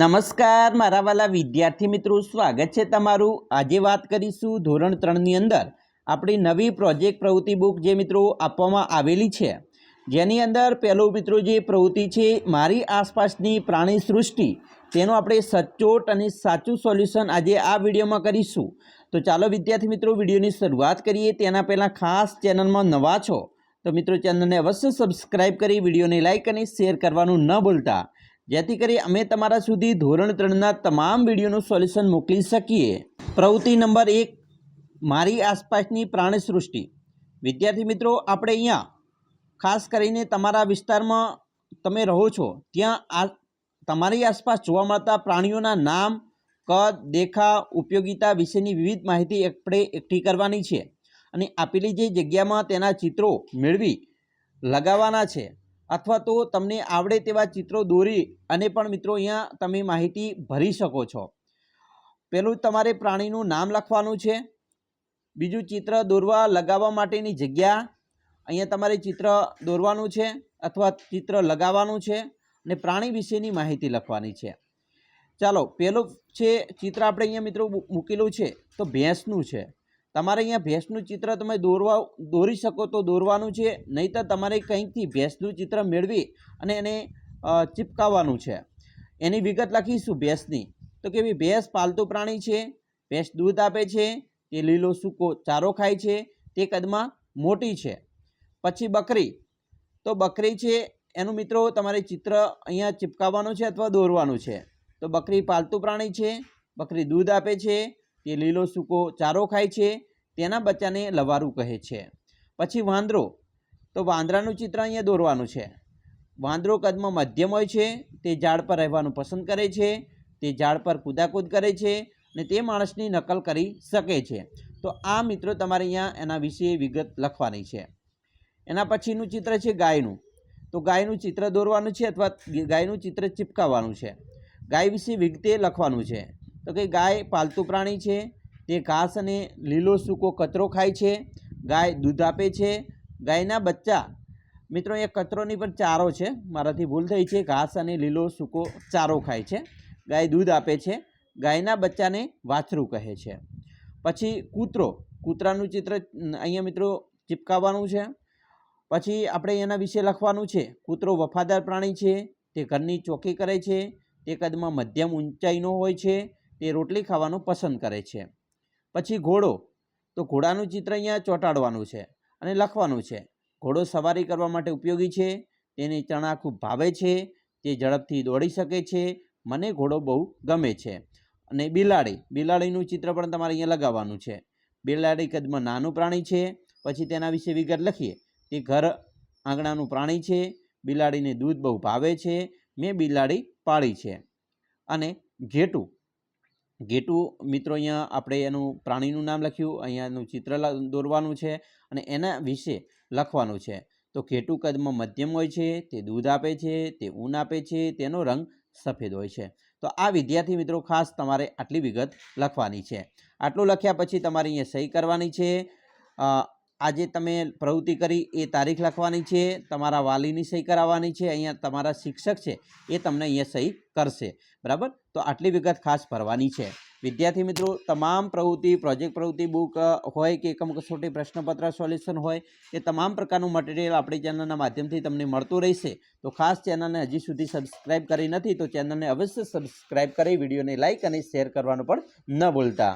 નમસ્કાર, મારા વાલા વિદ્યાર્થી મિત્રો, સ્વાગત છે તમારું. આજે વાત કરીશું ધોરણ ત્રણની અંદર આપણી નવી પ્રોજેક્ટ પ્રવૃત્તિ બુક જે મિત્રો આપવામાં આવેલી છે. જેની અંદર પહેલું મિત્રો જે પ્રવૃત્તિ છે, મારી આસપાસની પ્રાણી સૃષ્ટિ, તેનું આપણે સચોટ અને સાચું સોલ્યુશન આજે આ વિડીયોમાં કરીશું. તો ચાલો વિદ્યાર્થી મિત્રો, વિડીયોની શરૂઆત કરીએ. તેના પહેલાં ખાસ ચેનલમાં નવા છો, તો મિત્રો ચેનલને અવશ્ય સબસ્ક્રાઈબ કરી, વિડીયોને લાઇક અને શેર કરવાનું ન ભૂલતા. જેથી કરી અમે તમારા સુધી ધોરણ ત્રણના તમામ વિડીયોનું સોલ્યુશન મોકલી શકીએ. પ્રવૃત્તિ નંબર એક, મારી આસપાસની પ્રાણીસૃષ્ટિ. વિદ્યાર્થી મિત્રો, આપણે અહીંયા ખાસ કરીને તમારા વિસ્તારમાં તમે રહો છો, ત્યાં આ તમારી આસપાસ જોવા મળતા પ્રાણીઓના નામ, કદ, દેખાવ, ઉપયોગિતા વિશેની વિવિધ માહિતી આપણે એકઠી કરવાની છે. અને આપેલી જે જગ્યામાં તેના ચિત્રો મેળવી લગાવવાના છે. અથવા તો તમને આવડે તેવા ચિત્રો દોરી અને પણ મિત્રો અહીંયા તમે માહિતી ભરી શકો છો. પહેલું તમારે પ્રાણીનું નામ લખવાનું છે. બીજું ચિત્ર દોરવા લગાવવા માટેની જગ્યા. અહીંયા તમારે ચિત્ર દોરવાનું છે અથવા ચિત્ર લગાવવાનું છે અને પ્રાણી વિશેની માહિતી લખવાની છે. ચાલો, પહેલું છે ચિત્ર આપણે અહીંયા મિત્રો મૂકેલું છે. તો ભેંસનું છે. તમારે અહીંયા ભેંસનું ચિત્ર તમે દોરવા દોરી શકો તો દોરવાનું છે, નહીંતર તમારે કંઈકથી ભેંસનું ચિત્ર મેળવી અને એને ચિપકાવવાનું છે. એની વિગત લખીશું ભેંસની. તો કે ભેંસ પાલતુ પ્રાણી છે, ભેંસ દૂધ આપે છે, તે લીલો સૂકો ચારો ખાય છે, તે કદમાં મોટી છે. પછી બકરી. તો બકરી છે, એનું મિત્રો તમારે ચિત્ર અહીંયા ચિપકાવવાનું છે અથવા દોરવાનું છે. તો બકરી પાલતુ પ્રાણી છે, બકરી દૂધ આપે છે તે લીલો સૂકો ચારો ખાય છે, તેના બચ્ચાને લવારું કહે છે. પછી વાંદરો. તો વાંદરાનું ચિત્ર અહીંયા દોરવાનું છે. વાંદરો કદમાં મધ્યમ હોય છે, તે ઝાડ પર રહેવાનું પસંદ કરે છે, તે ઝાડ પર કૂદાકૂદ કરે છે અને તે માણસની નકલ કરી શકે છે. તો આ મિત્રો તમારે અહીંયા એના વિશે વિગત લખવાની છે. એના પછીનું ચિત્ર છે ગાયનું. તો ગાયનું ચિત્ર દોરવાનું છે અથવા ગાયનું ચિત્ર ચિપકાવવાનું છે. ગાય વિશે વિગતે લખવાનું છે. તો કે ગાય પાલતુ પ્રાણી છે, તે ઘાસ અને લીલો સૂકો કચરો ખાય છે, ગાય દૂધ આપે છે, ગાયના બચ્ચા. મિત્રો, એ કચરોની પણ ચારો છે, મારાથી ભૂલ થઈ છે, ઘાસ અને લીલો સૂકો ચારો ખાય છે, ગાય દૂધ આપે છે, ગાયના બચ્ચાને વાછરું કહે છે. પછી કૂતરો, કૂતરાનું ચિત્ર અહીંયા મિત્રો ચિપકાવવાનું છે. પછી આપણે એના વિશે લખવાનું છે, કૂતરો વફાદાર પ્રાણી છે, તે ઘરની ચોકી કરે છે, તે કદમાં મધ્યમ ઊંચાઈનો હોય છે તે રોટલી ખાવાનું પસંદ કરે છે. પછી ઘોડો. તો ઘોડાનું ચિત્ર અહીંયા ચોંટાડવાનું છે અને લખવાનું છે. ઘોડો સવારી કરવા માટે ઉપયોગી છે, તેને ચણા ખૂબ ભાવે છે, તે ઝડપથી દોડી શકે છે, મને ઘોડો બહુ ગમે છે. અને બિલાડી. બિલાડીનું ચિત્ર પણ તમારે અહીંયા લગાવવાનું છે. બિલાડી કદમાં નાનું પ્રાણી છે, પછી તેના વિશે વિગત લખીએ. તે ઘર આંગણાનું પ્રાણી છે, બિલાડીને દૂધ બહુ ભાવે છે, મેં બિલાડી પાળી છે. અને ઘેટું. ઘેટું મિત્રો, અહીંયા આપણે એનું પ્રાણીનું નામ લખ્યું, અહીંયા એનું ચિત્ર દોરવાનું છે અને એના વિશે લખવાનું છે. તો ઘેટું કદમાં મધ્યમ હોય છે, તે દૂધ આપે છે, તે ઊન આપે છે, તેનો રંગ સફેદ હોય છે. તો આ વિદ્યાર્થી મિત્રો, ખાસ તમારે આટલી વિગત લખવાની છે. આટલું લખ્યા પછી તમારે અહીંયા સહી કરવાની છે. આજે તમે પ્રવૃત્તિ કરી એ તારીખ લખવાની છે, તમારા વાલીની સહી કરાવવાની છે, અહીંયા તમારા શિક્ષક છે, એ તમને અહીંયા સહી કરશે. બરાબર? તો આટલી વિગત ખાસ ભરવાની છે. વિદ્યાર્થી મિત્રો, તમામ પ્રવૃત્તિ, પ્રોજેક્ટ પ્રવૃત્તિ, બુક હોય કે એકમ કસોટી પ્રશ્નપત્ર, સોલ્યુશન હોય, એ તમામ પ્રકારનું મટીરિયલ આપણી ચેનલના માધ્યમથી તમને મળતું રહેશે. તો ખાસ ચેનલને હજી સુધી સબસ્ક્રાઇબ કરી નથી, તો ચેનલને અવશ્ય સબસ્ક્રાઇબ કરી, વિડીયોને લાઇક અને શેર કરવાનું પણ ન ભૂલતા.